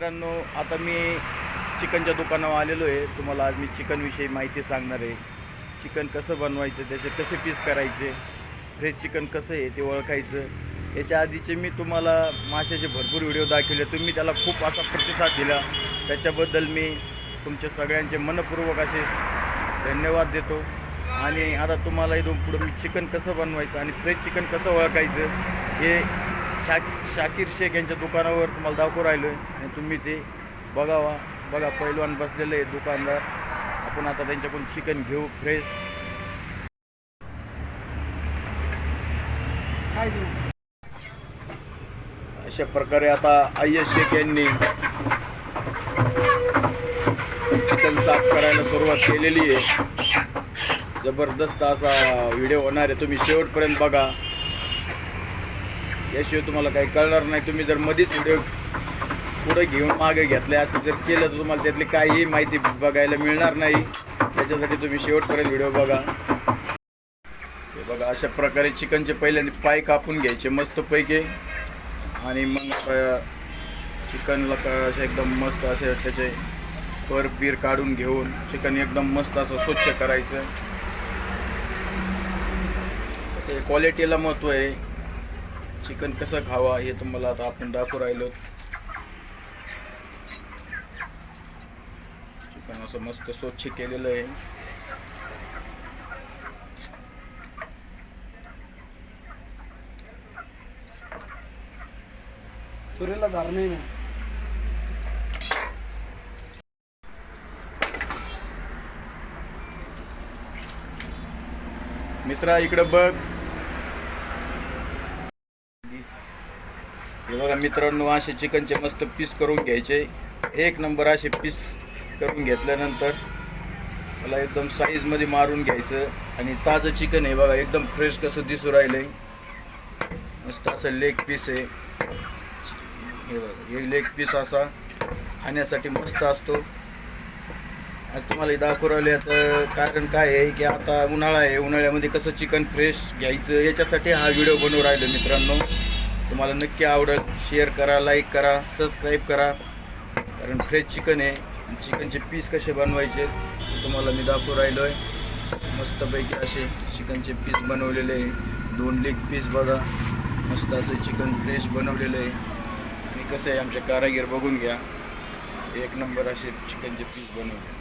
मित्रांनो आता मी चिकनच्या दुकानावर आलेलो आहे. तुम्हाला आज मी चिकनविषयी माहिती सांगणार आहे. चिकन कसं बनवायचं त्याचे कसे पीस करायचे फ्रेश चिकन कसं आहे ते ओळखायचं. याच्या आधीचे मी तुम्हाला माशाचे भरपूर व्हिडिओ दाखवले. तुम्ही त्याला खूप असा प्रतिसाद दिला. त्याच्याबद्दल मी तुमच्या सगळ्यांचे मनपूर्वक असे धन्यवाद देतो. आणि आता तुम्हाला इथून पुढं मी चिकन कसं बनवायचं आणि फ्रेश चिकन कसं ओळखायचं हे शाक शाकीर शेख यांच्या दुकानावर तुम्हाला दाखवू राहिलो आहे आणि तुम्ही ते बघावा. बघा पैलवान बसलेले आहे दुकानदार. आपण आता त्यांच्याकडून चिकन घेऊ फ्रेश अशा प्रकारे आता आय्यस शेख यांनी चिकन साफ करायला सुरुवात केलेली आहे. जबरदस्त असा व्हिडिओ होणार आहे. तुम्ही शेवटपर्यंत बघा. याशिवाय तुम्हाला काही कळणार नाही. तुम्ही जर मध्येच व्हिडिओ पुढे घेऊन मागे घेतले असं जर केलं तर तुम्हाला त्यातली काहीही माहिती बघायला मिळणार नाही. त्याच्यासाठी तुम्ही शेवटपर्यंत व्हिडिओ बघा. हे बघा अशा प्रकारे चिकनचे पहिल्यांदा पाय कापून घ्यायचे मस्तपैकी. आणि मग चिकनला का असे एकदम मस्त असे त्याचे पर बीर काढून घेऊन चिकन एकदम मस्त असं स्वच्छ करायचं. कसं क्वालिटीला महत्त्व आहे. चिकन कसं खावा हे तुम्हाला आता आपण दाखवू राहिलो. चिकन असं मस्त स्वच्छ केलेलं आहे. सुरेला धार नाही ना. मित्रा इकडं बघ. हे बघा मित्रांनो असे चिकनचे मस्त पीस करून घ्यायचे. एक नंबर असे पीस करून घेतल्यानंतर मला एकदम साईजमध्ये मारून घ्यायचं. आणि ताजं चिकन आहे बघा एकदम फ्रेश कसं दिसू आहे मस्त असं लेग पीस आहे. हे बघा हे लेग पीस असा खाण्यासाठी मस्त असतो. आज तुम्हाला दाखवू राहिलं याचं कारण काय आहे की आता उन्हाळा आहे. उन्हाळ्यामध्ये कसं चिकन फ्रेश घ्यायचं याच्यासाठी हा व्हिडिओ बनवू राहिलो मित्रांनो. तुम्हाला नक्की आवडेल शेअर करा लाईक करा सबस्क्राईब करा. कारण फ्रेश चिकन आहे आणि चिकनचे पीस कसे बनवायचे तुम्हाला मी दाखवू राहिलो आहे मस्तपैकी असे चिकनचे पीस बनवलेले आहे. दोन लेग पीस बघा. मस्त असे चिकन फ्रेश बनवलेलं आहे. आणि कसं आहे आमचे कारागीर बघून घ्या. एक नंबर असे चिकनचे पीस बनवले.